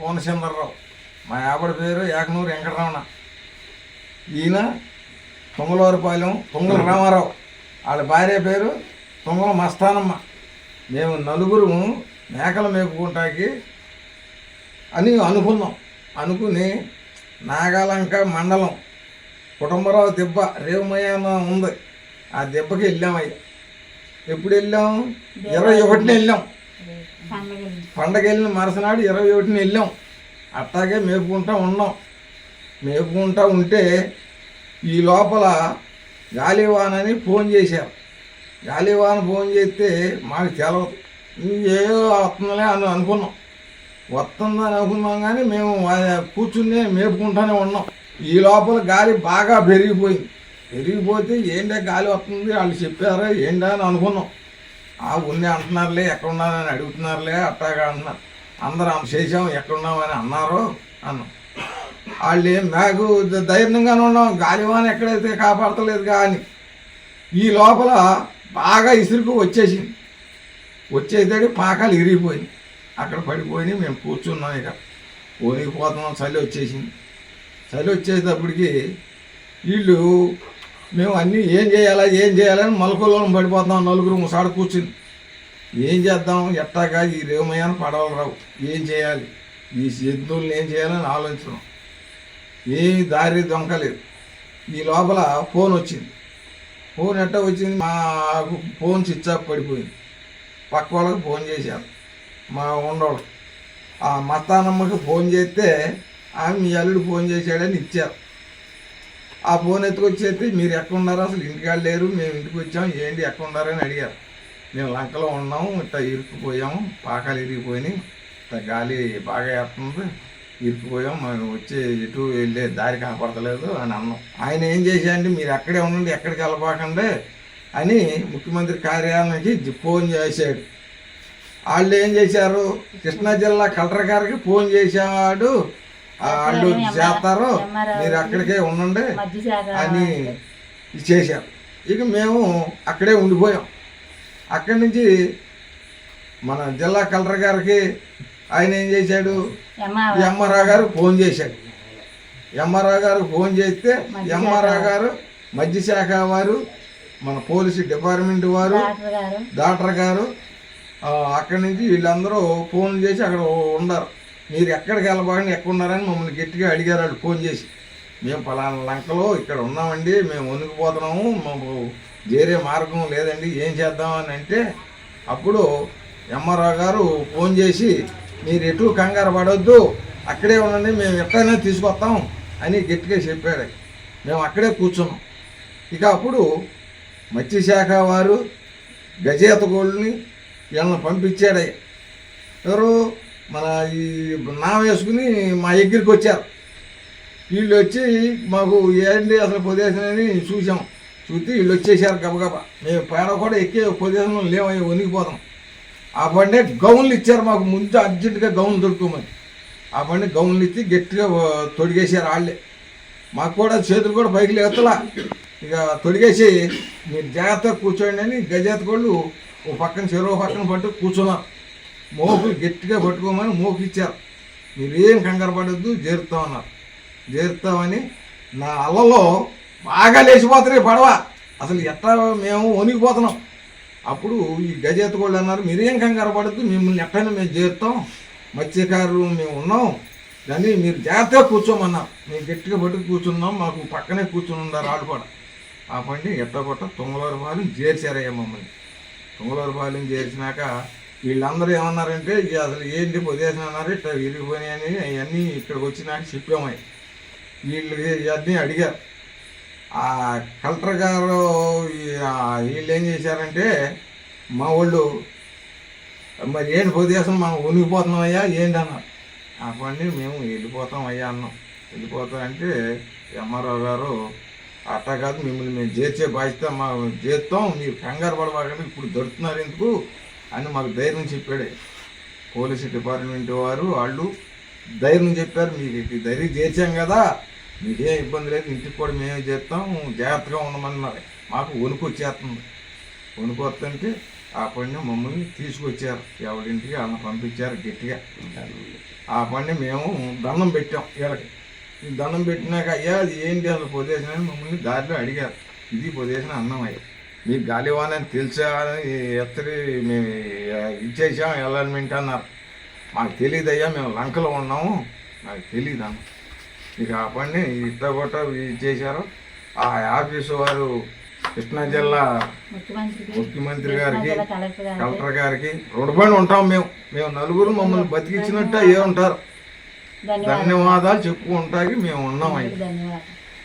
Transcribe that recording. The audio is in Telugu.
పూర్ణచంద్రరావు. మా ఆవిడ పేరు ఏకనూరు వెంకటరమణ. ఈయన తుంగలవారిపాలెం తుంగల రామారావు. వాళ్ళ భార్య పేరు తుంగల మస్తానమ్మ. మేము నలుగురు మేకలు మేపుకుంటాకి అని అనుకున్నాం. అనుకుని నాగాలంక మండలం కుటుంబరావు దెబ్బ రేవమయ్య ఉంది. ఆ దెబ్బకి వెళ్ళామయ్య. ఎప్పుడు వెళ్ళాం? ఇరవై ఒకటిన. వెళ్ళాం. పండగ వెళ్ళిన మరుసనాడు ఇరవై ఒకటిని వెళ్ళాం. అట్టాగే మేపుకుంటా ఉన్నాం. మేపుకుంటా ఉంటే ఈ లోపల గాలివానని ఫోన్ చేశారు. గాలివాన ఫోన్ చేస్తే మాకు తెలవదు. ఏదో వస్తుందనే అని అనుకున్నాం. వస్తుందని అనుకున్నాం కానీ మేము ఆ- కూర్చుని మేపుకుంటానే ఉన్నాం. ఈ లోపల గాలి బాగా పెరిగిపోయింది. పెరిగిపోతే ఏంటో గాలి వస్తుంది? వాళ్ళు చెప్పారా. ఏంటా అని అనుకున్నాం. ఆ ఉన్ని అంటున్నారులే ఎక్కడ ఉన్నారని అడుగుతున్నారులే అట్టాగా అంటున్నారు. అందరం ఆమె చేసాం ఎక్కడున్నామని అన్నారు అన్నాం. వాళ్ళు ఏం మాకు ధైర్యంగానే ఉన్నాం గాలివాన ఎక్కడైతే కాపాడతలేదు కానీ ఈ లోపల బాగా ఇసురుకు వచ్చేసింది. వచ్చేసరికి పాకాలు ఇరిగిపోయింది అక్కడ పడిపోయి మేము కూర్చున్నాం ఇక. పోనీపోతున్నాం చలి వచ్చేసింది. చలి వచ్చేటప్పటికి వీళ్ళు మేము అన్నీ ఏం చేయాలా ఏం చేయాలని మలకల్లో పడిపోతాం నలుగురు ముసాడు కూర్చుని. ఏం చేద్దాం? ఎట్టాగా? ఈ రేమయ్యాన పడవలు రావు. ఏం చేయాలి? ఈ సిద్ధుల్ని ఏం చేయాలని ఆలోచించడం ఏమి దారి దొంకలేదు. ఈ లోపల ఫోన్ వచ్చింది. ఫోన్ ఎట్టా వచ్చింది? మాకు ఫోన్ స్విచ్ ఆఫ్ పడిపోయింది. పక్క వాళ్ళకి ఫోన్ చేశారు. మా ఉండవాళ్ళు ఆ మస్తానమ్మకి ఫోన్ చేస్తే ఆమె మీ అల్లుడు ఫోన్ చేశాడని ఇచ్చారు. ఆ ఫోన్ ఎత్తుకొచ్చేది మీరు ఎక్కడ ఉన్నారు? అసలు ఇంటికాడ లేరు. మేము ఇంటికి వచ్చాం. ఏంటి ఎక్కడ ఉన్నారని అడిగారు. మేము లంకలో ఉన్నాము ఇట్లా ఇరుక్కుపోయాము పాకాలు ఇరిగిపోయినాయి. ఇట్లా గాలి బాగా వేస్తుంది ఇరుక్కుపోయాం. మేము వచ్చి ఎటు వెళ్ళే దారి కనపడతలేదు అని అన్నాం. ఆయన ఏం చేశారంటే మీరు అక్కడే ఉండండి. ఎక్కడికి వెళ్ళబాకండి అని ముఖ్యమంత్రి కార్యాలయానికి ఫోన్ చేశాడు. వాళ్ళు ఏం చేశారు? కృష్ణా జిల్లా కలెక్టర్ గారికి ఫోన్ చేశాడు. వాళ్ళు చేస్తారు మీరు అక్కడికే ఉండండి అని చేశారు. ఇక మేము అక్కడే ఉండిపోయాం. అక్కడి నుంచి మన జిల్లా కలెక్టర్ గారికి ఆయన ఏం చేశాడు? ఎమ్మ ఎంఆర్ఆ గారు ఫోన్ చేశాడు. ఎంఆర్ఆ గారు ఫోన్ చేస్తే ఎంఆర్ఆ గారు మధ్య శాఖ వారు మన పోలీసు డిపార్ట్మెంట్ వారు డాక్టర్ గారు. అక్కడి నుంచి వీళ్ళందరూ ఫోన్ చేసి అక్కడ ఉండరు మీరు ఎక్కడికి వెళ్ళబోయని ఎక్కడున్నారని మమ్మల్ని గట్టిగా అడిగారు వాళ్ళు ఫోన్ చేసి. మేము పలానా లంకలో ఇక్కడ ఉన్నామండి మేము వణికిపోతున్నాము మాకు చేరే మార్గం లేదండి ఏం చేద్దామని అంటే అప్పుడు ఎంఆర్ఓ గారు ఫోన్ చేసి మీరు ఎటు కంగారు పడవద్దు అక్కడే ఉండండి మేము ఎక్కడైనా తీసుకొస్తాం అని గట్టిగా చెప్పాడు. మేము అక్కడే కూర్చున్నాం. ఇక అప్పుడు మత్స్యశాఖ వారు గజేత గోళ్ళని వీళ్ళని పంపించాడు. ఎవరు? మన ఈ నా వేసుకుని మా దగ్గరికి వచ్చారు. వీళ్ళు వచ్చి మాకు ఏంటి అసలు పొదేశనని చూసాం చూసి వీళ్ళు వచ్చేసారు గబగబా. మేము పేడ కూడా ఎక్కే పొదేశంలో లేవయ్యి వణికిపోతాం. ఆ బండి గౌన్లు ఇచ్చారు మాకు ముందు అర్జెంటుగా గౌన్ దొరుకుమని ఆ బండి గౌన్లు ఇచ్చి గట్టిగా తొడిగేసారు వాళ్ళే. మాకు కూడా చేతులు కూడా పైకి లేవతలా ఇక తొడిగేసి మీరు జాగ్రత్తగా కూర్చోండి అని గజాత కోళ్ళు ఓ పక్కన చెరువు పక్కన పట్టు కూర్చున్నారు. మోపులు గట్టిగా పట్టుకోమని మోపు ఇచ్చారు. మీరేం కంగారు పడద్దు చేరుతామన్నారు చేరుతామని నా అలలో బాగా లేచిపోతున్నాయి పడవ. అసలు ఎట్లా మేము వణికిపోతున్నాం. అప్పుడు ఈ గజేత కోళ్ళు అన్నారు మీరేం కంగారు పడద్దు మిమ్మల్ని ఎట్టైనా మేము చేరుతాం మత్స్యకారులు మేము ఉన్నాం. కానీ మీరు జాగ్రత్తగా కూర్చోమన్నారు. మేము గట్టిగా పట్టుకు కూర్చున్నాం మాకు పక్కనే కూర్చుని ఉన్నారు వాళ్ళు కూడా. ఆ పండి ఎట్టగొట్ట తుంగలూరు పాలెం చేర్చారయ్యా మమ్మల్ని. తుంగలూరు పాలెం చేర్చినాక వీళ్ళందరూ ఏమన్నారంటే ఇది అసలు ఏంటి పొదేసిన అన్నారు ఇట్లా విరిగిపోయినాయని అవన్నీ ఇక్కడికి వచ్చినాక చెప్పామని వీళ్ళు ఇవన్నీ అడిగారు. ఆ కలెక్టర్ గారు వీళ్ళు ఏం చేశారంటే మా వాళ్ళు మరి ఏంటి పొదేశం మనం ఉనిగిపోతున్నామయ్యా ఏంటి అన్నారు. ఆ మేము వెళ్ళిపోతాం అయ్యా అన్నాం. వెళ్ళిపోతాం అంటే ఎంఆర్ఓ గారు అట్టా కాదు మిమ్మల్ని మేము చేర్చే బాధ్యత మా చేస్తాం మీరు కంగారు పడబాకండి ఇప్పుడు దొరుకుతున్నారు ఎందుకు? అని మాకు ధైర్యం చెప్పాడే. పోలీసు డిపార్ట్మెంట్ వారు వాళ్ళు ధైర్యం చెప్పారు. మీకు ధైర్యం చేర్చాం కదా మీకేం ఇబ్బంది లేదు ఇంటికి కూడా మేమే చేస్తాం జాగ్రత్తగా ఉండమన్నారు మాకు వణుకు వచ్చేస్తుంది. కొనుక్కొస్తుంటే ఆ పని మమ్మల్ని తీసుకొచ్చారు. ఎవరింటికి వాళ్ళని పంపించారు గట్టిగా. ఆ పని మేము దండం పెట్టాం వీళ్ళకి దండం పెట్టినాక అయ్యా అది ఏంటి అసలు పొదేసిన అని మమ్మల్ని దారిలో అడిగారు. ఇది పొదేసిన అన్నం అయ్యా. మీకు గాలివాన్ అని తెలుసా అని ఎత్తరి మేము ఇచ్చేసాం ఎలర్మెంట్ అన్నారు మాకు తెలియదు అయ్యా మేము లంకలో ఉన్నాము. నాకు తెలియదు అన్న. ఇక ఆ పని ఇట్ట కొట్ట చేశారు ఆ ఆఫీసు వారు కృష్ణా జిల్లా ముఖ్యమంత్రి గారికి కలెక్టర్ గారికి. రుణపడి ఉంటాం మేము. మేము నలుగురు మమ్మల్ని బతికించినట్టు ఏ ఉంటారు. ధన్యవాదాలు. చెప్పుకుంటాకి మేము ఉన్నాం అయ్యి.